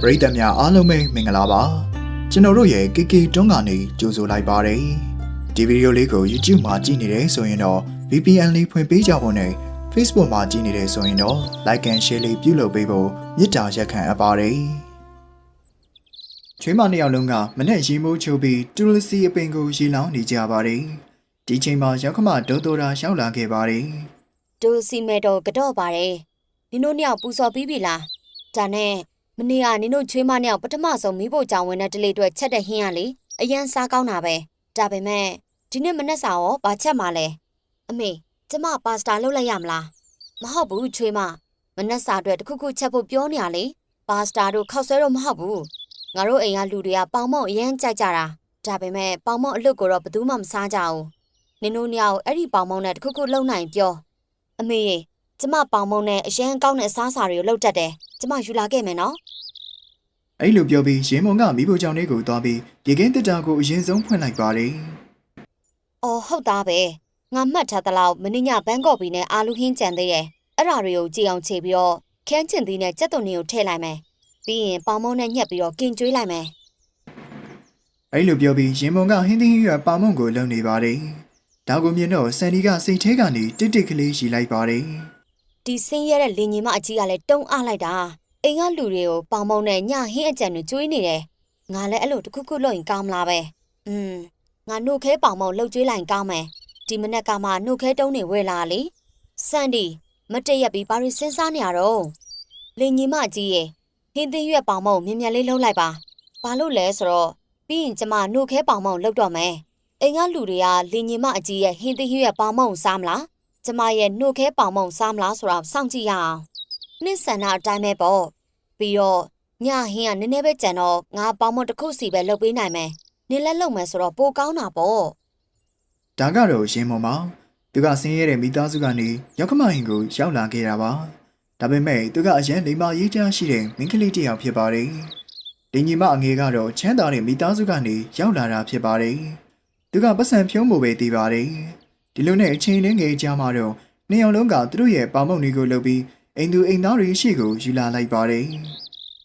ပရိသတ်များအားလုံးပဲမင်္ဂလာပါကျွန်တော်တို့ရဲ့ KK တွန်းကနေကြိုဆိုလိုက်ပါတယ်ဒီဗီဒီယိုလေးကို YouTube မှာကြည့်နေတယ်ဆိုရင်တော့ VPN လေးဖွင့်ပေးကြဖို့နဲ့ Facebook မှာကြည့်နေတယ်ဆိုရင်တော့ Like and Share လေးပြုလုပ်ပေးဖို့မေတ္တာရက်ခံအပ်ပါတယ်ချွေးမနှစ်ယောက်လုံးကမနဲ့ရီမိုးချိုးပြီးတူလစီအပင်ကိုရီလောင်းနေကြပါတယ်ဒီချိန်မှာရောက်ခမဒေါတိုရာရောက်လာခဲ့ပါတယ်ဒိုစီမဲတော့ကတော့ပါတယ်နင်တို့နှစ်ယောက်ပူစော်ပြီးပြီလားဒါနဲ့ မနေ့ကနင်တို့ချွေးမနှစ်ယောက်ပထမဆုံးမိဖို့ကြောင်ဝင်တဲ့တလေးအတွက်ချက်တဲ့ဟင်းရလေအရန်စားကောင်းတာပဲဒါပေမဲ့ဒီနေ့မနေ့စာရောဘာချက်မှလဲအမေကျမပါစတာလုပ်လိုက်ရမလားမဟုတ်ဘူးချွေးမမနေ့စာအတွက်တစ်ခုခုချက်ဖို့ပြောနေရလေပါစတာတို့ခောက်ဆွဲတော့မဟုတ်ဘူးငါတို့အိမ်ကလူတွေကပေါင်မောက်အရန်ကြိုက်ကြတာဒါပေမဲ့ပေါင်မောက်အလွတ်ကိုတော့ဘယ်သူမှမစားကြဘူးနင်တို့နှစ်ယောက်အဲ့ဒီပေါင်မောက်နဲ့တစ်ခုခုလုပ်နိုင်ပြောအမေရေကျမပေါင်မုံနဲ့အရန်ကောင်းတဲ့အစားအစာတွေကိုလုပ်တတ်တယ်။ ကျမယူလာခဲ့မယ်နော်အဲ့လိုပြောပြီးရင်မုံကမိဖို့ကြောင့်လေးကိုသွားပြီးရေကင်းတစ်တာကိုအရင်ဆုံးဖွင့်လိုက်ပါတယ်။အော်ဟုတ်သားပဲ။ငါမှတ်ထားသလောက်မင်းညဘန်ကော့ဘီနဲ့အာလူဟင်းကြံသေးရဲ့။အဲ့ဓာတွေကိုကြည်အောင်ခြေပြီးတော့ခန်းချင်သီးနဲ့ကြက်သွန်တွေကိုထည့်လိုက်မယ်။ပြီးရင်ပေါင်မုံနဲ့ညှက်ပြီးတော့ကင်ကျွေးလိုက်မယ်အဲ့လိုပြောပြီးရင်မုံကဟင်းသီးရွက်ပါမုံကိုလုံနေပါတယ်ဒါကိုမြင်တော့ဆန်ဒီကစိတ်ထဲကနေတစ်တစ်ကလေးရီလိုက်ပါတယ်။ ဒီဆင်းရဲတဲ့လင်ညီမအကြီးကလည်းတုံးအားလိုက်တာ။အိမ်ကလူတွေကိုပေါင်မုံနဲ့ညဟင်းအကြံတွေကျွေးနေတယ်။ငါလည်းအဲ့လိုတစ်ခုခုလုပ်ရင်ကောင်းမလားပဲ။อืมငါနှုတ်ခဲပေါင်မုံလှုပ်ကျွေးလိုက်ရင်ကောင်းမယ်။ဒီမနေ့ကမှနှုတ်ခဲတုံးတွေဝယ်လာလေ။စန်ဒီမတည့်ရက်ပြီးဘာတွေစဉ်းစားနေရတော့လင်ညီမကြီးရဲ့ဟင်းသင်းရွက်ပေါင်မုံမြင်မြန်လေးလှုပ်လိုက်ပါဘာလို့လဲဆိုတော့ပြီးရင်ကျမနှုတ်ခဲပေါင်မုံလှုပ်တော့မယ်အိမ်ကလူတွေကလင်ညီမအကြီးရဲ့ဟင်းသင်းရွက်ပေါင်မုံစားမလား ကျမရဲ့နှုတ်ခဲပေါင်မုံစားမလားဆိုတော့စောင့်ကြည့်ရအောင်နှင်းဆန္ဒအတိုင်းပဲပေါ့ပြီးတော့ညဟင်းကနည်းနည်းပဲကြံတော့ငါပေါင်မုံတစ်ခုစီပဲလှုပ်ပေးနိုင်မယ်နင်းလက်လှုပ်မယ်ဆိုတော့ပိုကောင်းတာပေါ့ဒါကတော့ရင်မုံပါသူကဆင်းရဲတဲ့မိသားစုကနေရောက်ခမဟင်ကိုရောက်လာခဲ့တာပါဒါပေမဲ့သူကအရန်လိမ္မာရေးချရှိတဲ့မိန်းကလေးတစ်ယောက်ဖြစ်ပါတယ်ဒင်ညီမအငယ်ကတော့ချမ်းသာတဲ့မိသားစုကနေရောက်လာတာဖြစ်ပါတယ်သူကပတ်စံဖြုံးဖို့ပဲတည်ပါတယ် ဒီလိုနဲ့အချိန်လေးငယ်ကြာမှတော့နှစ်ယောက်လုံးကသူတို့ရဲ့ပါမုံတွေကိုလုပ်ပြီးအိမ်သူအိမ်သားတွေရှိကိုယူလာလိုက်ပါတယ်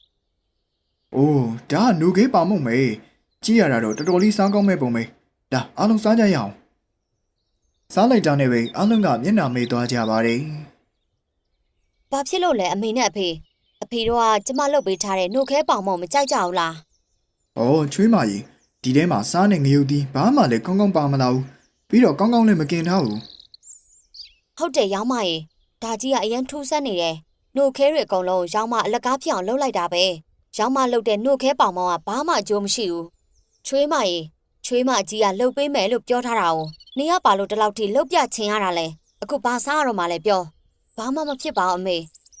။အိုးဒါကနူကေးပါမုံမေကြည့်ရတာတော့တော်တော်လေးစားကောင်းမဲ့ပုံပဲ။ဒါအားလုံးစားကြရအောင်။စားလိုက်တာနဲ့ပဲအားလုံးကမျက်နှာမေ့သွားကြပါတယ်ဘာဖြစ်လို့လဲအမေနဲ့အဖေအဖေတို့ကကျမလှုပ်ပေးထားတဲ့နှုတ်ခဲပေါင်မုံမကြိုက်ကြဘူးလား။အော်ချွေးမကြီးဒီထဲမှာစားနဲ့ငရုတ်သီးဘာမှလည်းကောင်းကောင်းပါမလာဘူး။ ပြီးတော့ကောင်းကောင်းလည်းမกินထားဘူး ဟုတ်တယ်ရောင်းမရေဒါကြီးကအရင်ထူးဆန်းနေတယ်နှုတ်ခဲတွေအကုန်လုံးရောင်းမအလကားပြောင်လှုပ်လိုက်တာပဲရောင်းမလှုပ်တဲ့နှုတ်ခဲပေါင်မောင်ကဘာမှအကျိုးမရှိဘူးချွေးမရေချွေးမကြီးကလှုပ်ပေးမယ်လို့ပြောထားတာ哦နေရပါလို့ဒီလောက်ထိလှုပ်ပြချင်ရတာလဲအခုဘာစားရတော့မှလဲပြောဘာမှမဖြစ်ပါဘူးအမေ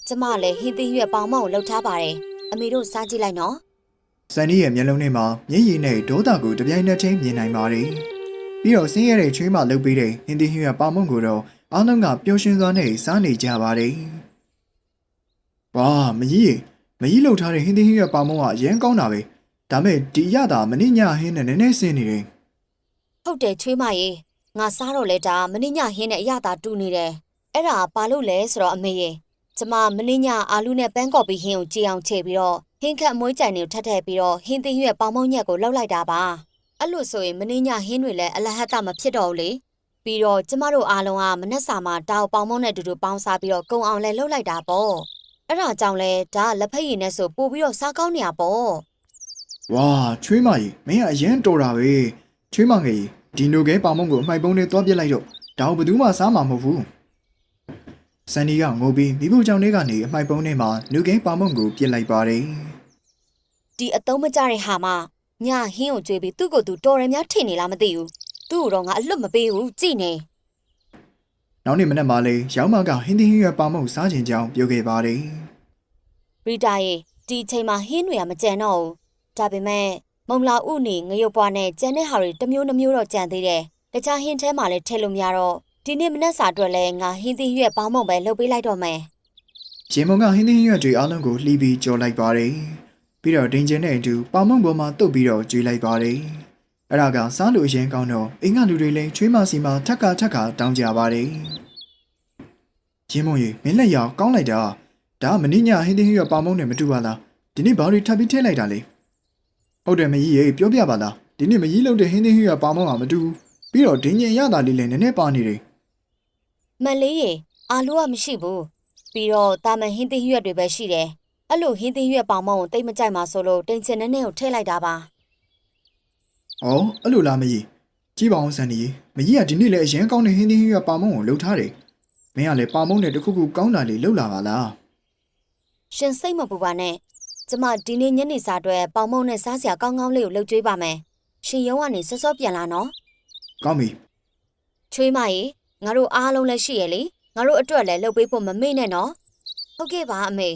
ကျမလည်းဟင်းသီးရွက်ပေါင်မောင်ကိုလှုပ်ထားပါတယ်အမေတို့စားကြည့်လိုက်နော် ။ဆန်နီရဲ့မျက်လုံးထဲမှာမျက်ရည်နဲ့ဒေါသကိုတပြိုင်နက်တည်းမြင်နိုင်ပါတယ်။ ပြီးတော့ဆင်းရဲတဲ့ချွေးမလုပ်ပေးတဲ့ဟင်းသီးဟင်းရပါမုံကိုတော့အားလုံးကပျော်ရွှင်စွာနဲ့စားနေကြပါတယ်။ဝါမကြီးရေမကြီးလှုပ်ထားတဲ့ဟင်းသီးဟင်းရပါမုံကအရင်ကောင်းတာပဲ။ဒါမဲ့ဒီရတာမနေ့ညဟင်းနဲ့နည်းနည်းဆင်းနေတယ်ဟုတ်တယ်ချွေးမရေငါစားတော့လဲဒါမင်းညဟင်းနဲ့အရသာတူနေတယ်အဲ့ဒါဘာလို့လဲဆိုတော့အမေရေကျမမင်းညအာလူနဲ့ပန်းကော်ပီဟင်းကိုကြည်အောင်ချေပြီးတော့ဟင်းခတ်အမွှေးကြိုင်တွေကိုထပ်ထည့်ပြီးတော့ဟင်းသိမ်းရွက်ပေါင်မုံညက်ကိုလှုပ်လိုက်တာပါ အဲ့လိုဆိုရင်မင်းညဟင်းတွေလည်းအလဟတ်တမဖြစ်တော့ဘူးလေပြီးတော့ကျမတို့အားလုံးကမနက်စာမှာတောက်ပေါင်မုံနဲ့အတူတူပေါင်းစားပြီးတော့ကုံအောင်လဲလှုပ်လိုက်တာပေါ့အဲ့ဒါကြောင့်လဲဒါကလက်ဖက်ရည်နဲ့ဆိုပို့ပြီးတော့စားကောင်းနေရပေါ့။ဝါချွေးမကြီးမင်းကအရင်တော်တာပဲ။ချွေးမငယ်ကြီးဒီနိုကဲပါမုံကိုအမိုက်ပုံးနဲ့တွားပြစ်လိုက်တော့ဒါဘယ်သူမှစားမှာမဟုတ်ဘူး။ဆန်နီကငိုပြီးမိဖို့ကြောင့်လေးကနေအမိုက်ပုံးထဲမှာနူကဲပါမုံကိုပြစ်လိုက်ပါတယ်။ဒီအတုံးမကြတဲ့ဟာမ ညဟင်းကိုကြွေးပြီးသူ့ကိုယ်သူတော်ရများထင်နေလားမသိဘူးသူ့ကိုတော့ငါအလွတ်မပေးဘူးကြည်နေနောက်နေ့မနက်မှလည်းရောင်းမကဟင်းသီးဟင်းရွက်ပါမုံစားခြင်းကြောင်းပြောခဲ့ပါတယ်ရီတာရေဒီချိန်မှာဟင်းတွေကမကြံတော့ဘူးဒါပေမဲ့မုံလာဥနေငရုတ်ပွားနဲ့ကြံတဲ့ဟာတွေတစ်မျိုးနှမျိုးတော့ကြံသေးတယ်တခြားဟင်းထဲမှာလည်းထည့်လို့မရတော့ဒီနေ့မနက်စာအတွက်လည်းငါဟင်းသီးရွက်ပေါင်းမုံပဲလုပ်ပေးလိုက်တော့မယ်။ရင်မုံကဟင်းသီးဟင်းရွက်တွေအားလုံးကိုလှီးပြီးကြော်လိုက်ပါတယ်။ ပြီးတော့ဒင်ဂျင်နဲ့အတူပါမုံပေါ်မှာတုတ်ပြီးတော့ကျွေးလိုက်ပါတယ်။အဲ့ဒါကစားလို့အရင်ကောင်းတော့အင်္ဂါလူတွေလည်းချွေးမစီမှာထက်ကထက်ကတောင်းကြပါတယ်။ရင်မုံကြီးမင်းလက်ရောက်ကောင်းလိုက်တာဒါကမင်းညဟင်းသီးဟင်းရွက်ပါမုံနဲ့မတူပါလား။ဒီနေ့ဘာတွေထပ်ပြီးထည့်လိုက်တာလဲဟုတ်တယ်မကြီးရေပြောပြပါလားဒီနေ့မကြီးလောက်တဲ့ဟင်းသင်းဟင်းရပါမောင်းကမတူဘူးပြီးတော့ဒင်းညင်ရတာလေးလည်းနည်းနည်းပါနေတယ်မန်လေးရေအာလူကမရှိဘူးပြီးတော့တာမန်ဟင်းသီးရွက်တွေပဲရှိတယ် အဲ့လိုဟင်းသီးရွက်ပေါင်မောင်းကိုတိတ်မကြိုက်မှာဆိုလို့တင်ချင်တဲ့နဲ့ကိုထည့်လိုက်တာပါ။အော်အဲ့လိုလားမကြီးကြည့်ပါအောင်စန်ဒီမကြီးကဒီနေ့လည်းအရင်ကောင်းတဲ့ဟင်းသင်းဟင်းရပါမောင်းကိုလှုပ်ထားတယ်။မင်းကလည်းပါမောင်းနဲ့တစ်ခုခုကောင်းတာလေးလှုပ်လာပါလားရှင်စိတ်မပူပါနဲ့ကျမဒီနေ့ညနေစာအတွက်ပေါင်မုံနဲ့စားစရာကောင်းကောင်းလေးကိုလှုပ်ကြွေးပါမယ်ရှင်ရုံးကနေစောစောပြန်လာနော်။ကောင်းပြီချွေးမရေငါတို့အားလုံးလည်းရှိရလေငါတို့အတွက်လည်းလှုပ်ပေးဖို့မမေ့နဲ့နော်ဟုတ်ကဲ့ပါအမေ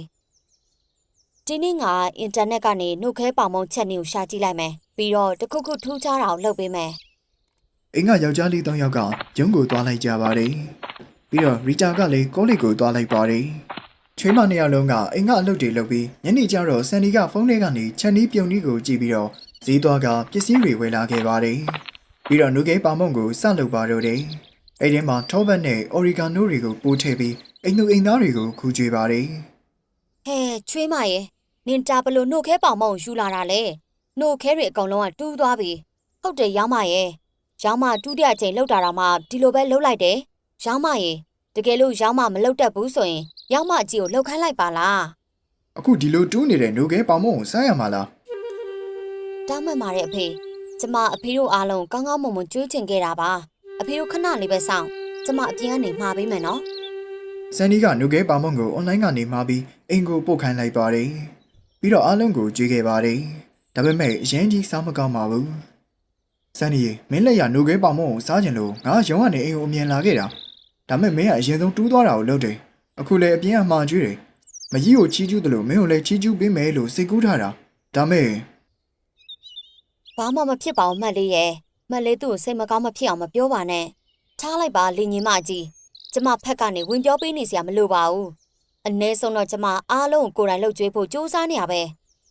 ဒီနေ့ကအင်တာနက်ကနေနှုတ်ခဲပေါင်မုံချက်နေကိုရှာကြည့်လိုက်မယ်ပြီးတော့တစ်ခုခုထူးခြားတာကိုလှုပ်ပေးမယ်။အိမ်ကယောက်ျားလေး၃ယောက်ကရုံးကိုသွားလိုက်ကြပါတယ်။ပြီးတော့ရီတာကလည်းကောလိပ်ကိုသွားလိုက်ပါတယ်။ချွေးမနှစ်ယောက်လုံးကအိမ်ကအလုပ်တွေလုပ်ပြီးညနေကျတော့စန်ဒီကဖုန်းထဲကနေချက်နီးပြုံနီးကိုကြည့်ပြီးတော့ဈေးသွားကပစ္စည်းတွေဝယ်လာခဲ့ပါတယ်။ပြီးတော့နုကေးပါမုံကိုစလုပ်ပါတော့တယ်။အဲ့ဒီမှာထောဘတ်နဲ့အော်ရီဂါနိုတွေကိုပိုးထည့်ပြီးအိမ်သူအိမ်သားတွေကိုခူးကြွေးပါတယ်။ဟဲချွေးမရေ နင်တာဘလို့နှုတ်ခဲပေါင်မုံကိုယူလာတာလေနှုတ်ခဲတွေအကောင်လုံးကတူးသွားပြီဟုတ်တယ်ရောင်းမရေရောင်းမတူးတဲ့အချိန်လှုပ်တာတော့မှဒီလိုပဲလှုပ်လိုက်တယ်ရောင်းမရေတကယ်လို့ရောင်းမမလှုပ်တတ်ဘူးဆိုရင်ရောင်းမအကြီးကိုလှုပ်ခိုင်းလိုက်ပါလားအခုဒီလိုတူးနေတဲ့နိုကဲပေါင်မုံကိုစားရမှာလားတောင်းမှန်ပါတယ်အဖေကျမအဖေတို့အားလုံးကောင်းကောင်းမွန်မွန်ကြွေးချင်ခဲ့တာပါအဖေတို့ခဏလေးပဲစောင့်ကျမအပြင်ကနေမှာပေးမယ်နော်ဆန်ဒီကနိုကဲပေါင်မုံကိုအွန်လိုင်းကနေမှာပြီးအိမ်ကိုပို့ခိုင်းလိုက်ပါတယ် ပြီးတော့အားလုံးကိုကြွေးခဲ့ပါတယ်ဒါပေမဲ့အရင်ကြီးစားမကောင်းပါဘူးဆန်ဒီရေမင်းလက်ရနိုကဲပေါင်မုံကိုစားကြင်လို့ငါရုံကနေအိမ်ကိုအမြင်လာခဲ့တာဒါပေမဲ့မင်းကအရင်ဆုံးတူးသွားတာကိုလုပ်တယ်အခုလည်းအပြင်အမှားကျွေးတယ်မကြီးကိုချီးကျူးတယ်လို့မင်းကိုလည်းချီးကျူးပေးမယ်လို့စိတ်ကူးထားတာဒါမဲ့ဘာမှမဖြစ်ပါဘူးမှတ်လေးရဲ့မှတ်လေးသူ့ကိုစိတ်မကောင်းမဖြစ်အောင်မပြောပါနဲ့ထားလိုက်ပါလင်ညီမကြီးကျမဖက်ကနေဝင်ပြောပေးနေစရာမလိုပါဘူး အ ਨੇ ဆုံးတော့ကျမအားလုံးကိုကိုယ်တိုင်လှုပ်ကြွေးဖို့စူးစမ်းနေရပဲ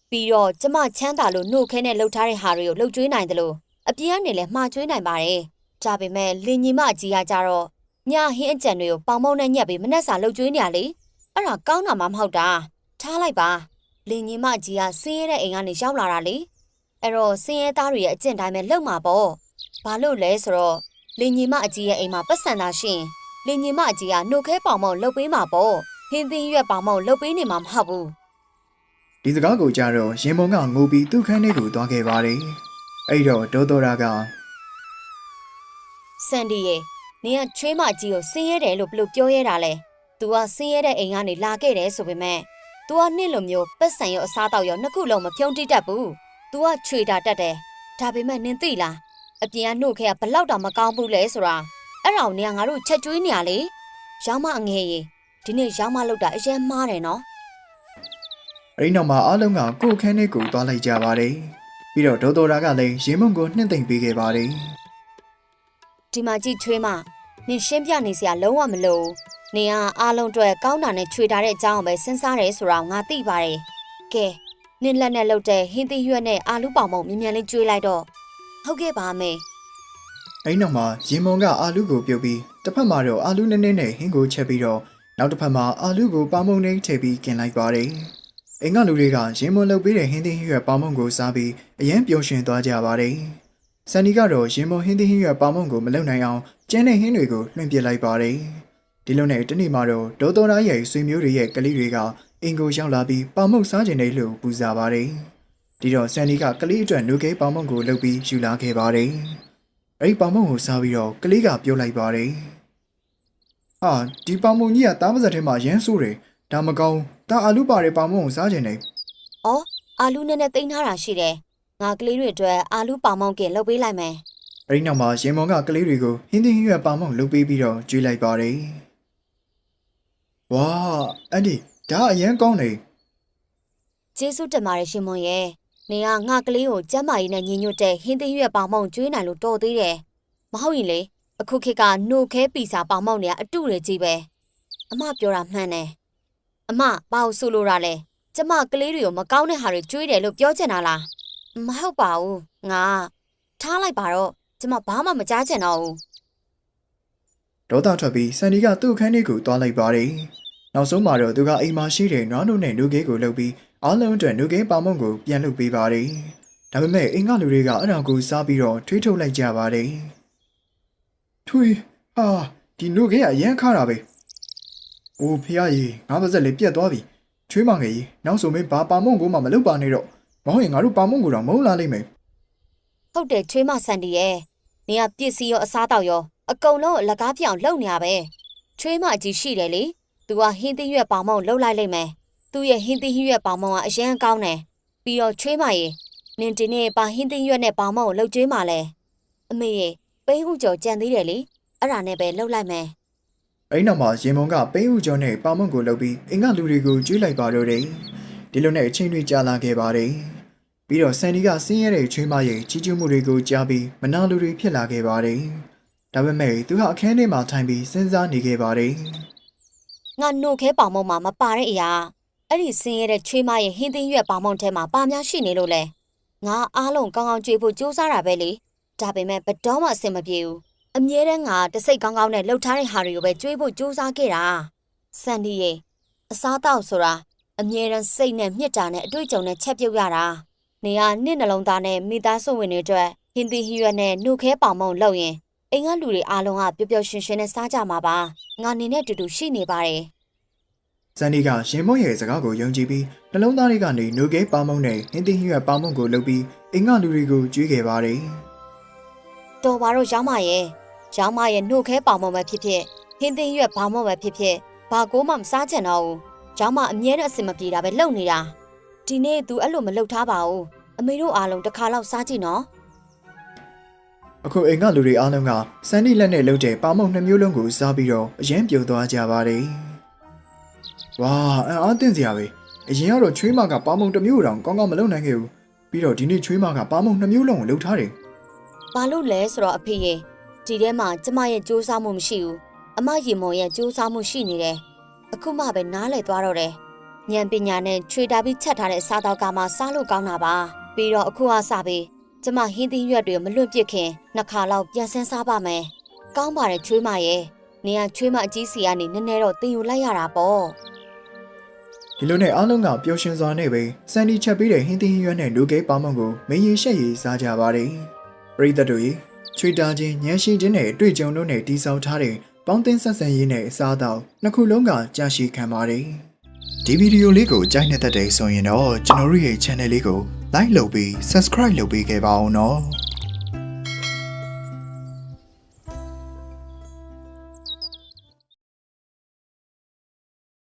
ပြီးတော့ကျမချမ်းသာလို့နှုတ်ခဲနဲ့လှုပ်ထားတဲ့ဟာတွေကိုလှုပ်ကြွေးနိုင်တယ်လို့အပြင်ကနေလည်းမှားကြွေးနိုင်ပါတယ်ဒါပေမဲ့လင်ညီမကြီးကကြတော့ညဟင်းအကြံတွေကိုပေါင်ပေါင်းနဲ့ညက်ပြီးမနှက်စာလှုပ်ကြွေးနေရလေအဲ့ဒါကောင်းတာမှမဟုတ်တာထားလိုက်ပါလင်ညီမကြီးကဆင်းရဲတဲ့အိမ်ကနေရောက်လာတာလေအဲ့တော့စင်းရဲသားတွေရဲ့အကျင့်တိုင်းပဲလုပ်မှာပေါ့။ဘာလို့လဲဆိုတော့လင်ညီမအကြီးရဲ့အိမ်မှာပတ်စံသာရှိရင်လင်ညီမအကြီးကနှုတ်ခဲပေါင်မောင်လှုပ်ပေးမှာပေါ့။ ဟင်းသင်းရွက်ပေါင်မောင်လှုပ်ပေးနေမှာမဟုတ်ဘူး ဒီစကားကိုကြားတော့ရင်မုံကငိုပြီးသူ့ခန်းထဲကိုသွားခဲ့ပါတယ်အဲ့တော့ဒေါ်တော်ရာက ။စန်ဒီရဲ့နင်ကချွေးမကြီးကိုစင်းရဲတယ်လို့ဘလို့ပြောရဲတာလဲ။ तू ကစင်းရဲတဲ့အိမ်ကနေလာခဲ့တယ်ဆိုပေမဲ့ तू ကနှစ်လိုမျိုးပတ်စံရောအစားတောက်ရောနှစ်ခုလုံးမဖြုံးတိတတ်ဘူး။ तू ကချွေတာတတ်တယ်။ဒါပေမဲ့နင်သိလားအပြင်ကနှုတ်ခဲကဘလောက်တောင်မကောင်းဘူးလဲဆိုတာအဲ့ဒါကိုနင်ကငါတို့ချက်ကျွေးနေရလေ။ရောင်းမအငယ်ရေ ဒီနေ့ရောင်းမလောက်တာအရင်မှားတယ်နော်အဲ့ဒီနောက်မှာအားလုံးကကိုယ့်ခန်းထဲကိုသွားလိုက်ကြပါတယ်ပြီးတော့ဒေါ်တော်ရာကလည်းရင်မုံကိုနှင့်သိမ့်ပေးခဲ့ပါတယ်။ဒီမှာကြည့်ချွေးမနင်ရှင်းပြနေစရာလုံးဝမလိုဘူး။နင်ကအားလုံးအတွက်ကောင်းတာနဲ့ချွေတာတဲ့အကြောင်းကိုပဲစဉ်းစားတယ်ဆိုတာကိုငါသိပါတယ်။ကဲနင်လက်နဲ့လှုပ်တဲ့ဟင်းသီးရွက်နဲ့အာလူပေါင်မုံမြင်မြန်လေးကျွေးလိုက်တော့ဟုတ်ကဲ့ပါမေအဲ့ဒီနောက်မှာရင်မုံကအာလူကိုပြုတ်ပြီးတစ်ဖက်မှာတော့အာလူနည်းနည်းနဲ့ဟင်းကိုချက်ပြီးတော့ နောက်တစ်ဖက်မှာအာလူကိုပါမုံနဲ့ထည့်ပြီးกินလိုက်ပါတယ်အိမ်ကလူတွေကရင်မုံလုပ်ပေးတဲ့ဟင်းသီးဟင်းရွက်ပါမုံကိုစားပြီးအရင်ပျော်ရွှင်သွားကြပါတယ်ဆန်နီကတော့ရင်မုံဟင်းသီးဟင်းရွက်ပါမုံကိုမလုံနိုင်အောင်ကျန်းတဲ့ဟင်းတွေကိုလွှင့်ပစ်လိုက်ပါတယ်ဒီလိုနဲ့တနေ့မှာတော့ဒေါ်တော်ရာရဲ့ဆွေမျိုးတွေရဲ့ကလေးတွေကအင်ကိုရောက်လာပြီးပါမုံစားကျင်တယ်လို့ပူဇော်ပါတယ်ဒီတော့ဆန်နီကကလေးအတွက်နုကေးပါမုံကိုလုပ်ပြီးယူလာခဲ့ပါတယ်အဲ့ဒီပေါင်မုံကိုစားပြီးတော့ကလေးကပြောလိုက်ပါတယ်။ ဟာဒီပေါင်မုံကြီးကတားမစက်ထဲမှာရမ်းဆိုးတယ်။ဒါမကောင်းတာအာလူပါတဲ့ပေါင်မုံကိုစားခြင်းနေ။အော်အာလူနဲ့နဲ့တိန်းထားတာရှိတယ်။ငါကလေးတွေအတွက်အာလူပေါင်မောင်ကင်လှုပ်ပေးလိုက်မယ်။အဲ့ဒီနောက်မှာရင်မုံကကလေးတွေကိုဟင်းသီးဟင်းရွက်ပေါင်မုံလုပ်ပေးပြီးတော့ကျွေးလိုက်ပါတယ်။ဝါအန်ဒီဒါအရန်ကောင်းတယ်။ကျေးဇူးတင်ပါတယ်ရှင်မွန်ရဲ့။နင်ကငါကလေးကိုကျမ်းမာရေးနဲ့ညီညွတ်တဲ့ဟင်းသီးရွက်ပေါင်မောင်ကျွေးနိုင်လို့တော်သေးတယ်။မဟုတ်ရင်လေ အခုခေတ်ကနှုတ်ခဲပီစာပေါင်မောင်တွေကအတုတွေကြီးပဲ။အမပြောတာမှန်တယ်။အမဘာလို့ဆိုလိုတာလဲ။ကျမကလေးတွေကိုမကောင်းတဲ့ဟာတွေကျွေးတယ်လို့ပြောချင်တာလား။မဟုတ်ပါဘူး။ငါထားလိုက်ပါတော့ကျမဘာမှမကြားချင်တော့ဘူး။ဒေါသထွက်ပြီးဆန်ဒီကသူ့ခန်းလေးကိုသွားလိုက်ပါတယ်။နောက်ဆုံးမှာတော့သူကအိမ်မှာရှိတဲ့နွားနို့နဲ့နုကေးကိုလုပ်ပြီးအားလုံးအတွက်နုကဲပါမုံကိုပြန်လုပ်ပေးပါတယ်ဒါပေမဲ့အင်္ဂလူတွေကအဲ့ဒါကိုစားပြီးတော့ထွေးထုတ်လိုက်ကြပါတယ် ထွေးဟာဒီနုကဲကအရန်ခါတာပဲအိုးဖះကြီးငါပါစက်လေးပြတ်သွားပြီချွေးမငယ်ကြီးနောက်ဆိုမင်းဘာပါမုံကိုမှမလုပ်ပါနဲ့တော့မဟုတ်ရင်ငါတို့ပါမုံကိုတော့မဟုတ်လာလိမ့်မယ်ဟုတ်တယ်ချွေးမဆန်တီရဲ့နေကပစ္စည်းရောအစားတောက်ရောအကုန်လုံးအလကားပြောင်လုံနေရပဲချွေးမအကြီးရှိတယ်လေသူကဟင်းသီးရွက်ပေါင်မုံလှုပ်လိုက်လိမ့်မယ်သူ့ရဲ့ဟင်းသီးရွက်ပေါင်မုံကအရန်ကောင်းတယ်ပြီးတော့ချွေးမရေနင်ဒီနေ့ပါဟင်းသီးရွက်နဲ့ပေါင်မုံကိုလှုပ်ကျွေးမှလဲအမေရေ ပိန်းဥကျော်ကြံသေးတယ်လေအဲ့ဒါနဲ့ပဲလှုပ်လိုက်မယ်အဲ့နောက်မှာရင်မုံကပိန်းဦးကျော်နဲ့ပါမုံကိုလှုပ်ပြီးအင်္ဂလူတွေကိုကျွေးလိုက်ပါတော့တယ်ဒီလိုနဲ့အချိန်တွေကြာလာခဲ့ပါတယ်ပြီးတော့ဆန်ဒီကဆင်းရဲတဲ့ချွေးမရဲ့ကြီးကျူးမှုတွေကိုကြားပြီးမနာလူတွေဖြစ်လာခဲ့ပါတယ်ဒါပေမဲ့သူကအခန်းထဲမှာထိုင်ပြီးစဉ်းစားနေခဲ့ပါတယ်ငါနှုတ်ခဲပေါင်မုံမှာမပါတဲ့အရာအဲ့ဒီဆင်းရဲတဲ့ချွေးမရဲ့ဟင်းသီးရွက်ပေါင်မုံထဲမှာပါများရှိနေလို့လဲငါအားလုံးကောင်းကောင်းကြွေးဖို့ကြိုးစားတာပဲလေ ဒါပေမဲ့ဘယ်တော့မှအဆင်မပြေဘူးအမြဲတမ်းငါတစိတ်ကောင်းကောင်းနဲ့လှုပ်ထားတဲ့ဟာတွေကိုပဲကြွေးဖို့ကြိုးစားခဲ့တာစန်ဒီရေအစားတောက်ဆိုတာအမြဲတမ်းစိတ်နဲ့မြစ်တာနဲ့အတွေ့အကြုံနဲ့ချက်ပြုတ်ရတာနေကနှစ်နှလုံးသားနဲ့မိသားစုဝင်တွေအတွက်ဟင်းသီးဟီရွက်နဲ့နှုတ်ခဲပေါင်မုံလှုပ်ရင်အိမ်ကလူတွေအားလုံးကပျော်ပျော်ရွှင်ရွှင်နဲ့စားကြမှာပါငါနေနဲ့အတူတူရှိနေပါတယ်ဆန်ဒီကရင်မုံရဲ့စကားကိုယုံကြည်ပြီးနှလုံးသားလေးကနေနုကဲပါမုံနဲ့ဟင်းသီးဟင်းရွက်ပါမုံကိုလှုပ်ပြီးအင်္ဂလူတွေကိုကျွေးခဲ့ပါတယ် တော်ပါတော့ရောင်းမရဲ့ရောင်းမရဲ့နှုတ်ခဲပေါင်မပဲဖြစ်ဖြစ်ဟင်းသင်းရွက်ဘောင်မပဲဖြစ်ဖြစ်ဘာကိုမှမစားချင်တော့ဘူးရောင်းမအမြဲတမ်းအစင်မပြေတာပဲလုံနေတာဒီနေ့ तू အဲ့လိုမလုပ်ထားပါဘူးအမေတို့အားလုံးတစ်ခါလောက်စားကြည့်နော်အခုအိမ်ကလူတွေအားလုံးကစန်ဒီလက်နဲ့လှုပ်တဲ့ပါမုံနှစ်မျိုးလုံးကိုစားပြီးတော့အရင်ပြုံသွားကြပါတယ်။ဝါအံ့အားသင့်စရာပဲ။အရင်ကတော့ချွေးမကပါမုံတစ်မျိုးတောင်ကောင်းကောင်းမလုပ်နိုင်ခဲ့ဘူး။ပြီးတော့ဒီနေ့ချွေးမကပါမုံနှစ်မျိုးလုံးကိုလှုပ်ထားတယ် ဘာလို့လဲဆိုတော့အဖေရဲ့ဒီထဲမှာကျမရဲ့စူးစမ်းမှုမရှိဘူးအမရင်မုံရဲ့စူးစမ်းမှုရှိနေတယ်အခုမှပဲနားလည်သွားတော့တယ်ဉာဏ်ပညာနဲ့ချွေတာပြီးချက်ထားတဲ့စားတော့ကမှစားလို့ကောင်းတာပါပြီးတော့အခုအစပြီးကျမဟင်းသီးရွက်တွေမလွတ်ပစ်ခင်နှစ်ခါလောက်ပြန်ဆင်းစားပါမယ်ကောင်းပါတယ်ချွေးမရဲ့နေကချွေးမအကြီးစီကနေနည်းနည်းတော့တင်ယူလိုက်ရတာပေါ့။ဒီလိုနဲ့အားလုံးကပျော်ရွှင်စွာနဲ့ပဲစန်ဒီချက်ပေးတဲ့ဟင်းသီးဟင်းရွက်နဲ့လူကဲပါမုံကိုမင်းရီရှက်ရီစားကြပါတယ်။ပ ရိသတ်တို့ရေချွေတာချင်းညံရှိခြင်းနဲ့အတွေ့အကြုံတို့နဲ့တီးဆောက်ထားတဲ့ပေါင်းသင်းဆက်ဆံရေးနဲ့အစားအသောက်နှစ်ခုလုံးကကြာရှည်ခံပါတယ်။ဒီဗီဒီယိုလေးကိုကြိုက်နေတဲ့တဲ့ဆိုရင်တော့ကျွန်တော်တို့ရဲ့ channel လေးကို like လုပ်ပြီး subscribe လုပ်ပေးခဲ့ပါအောင်နော်။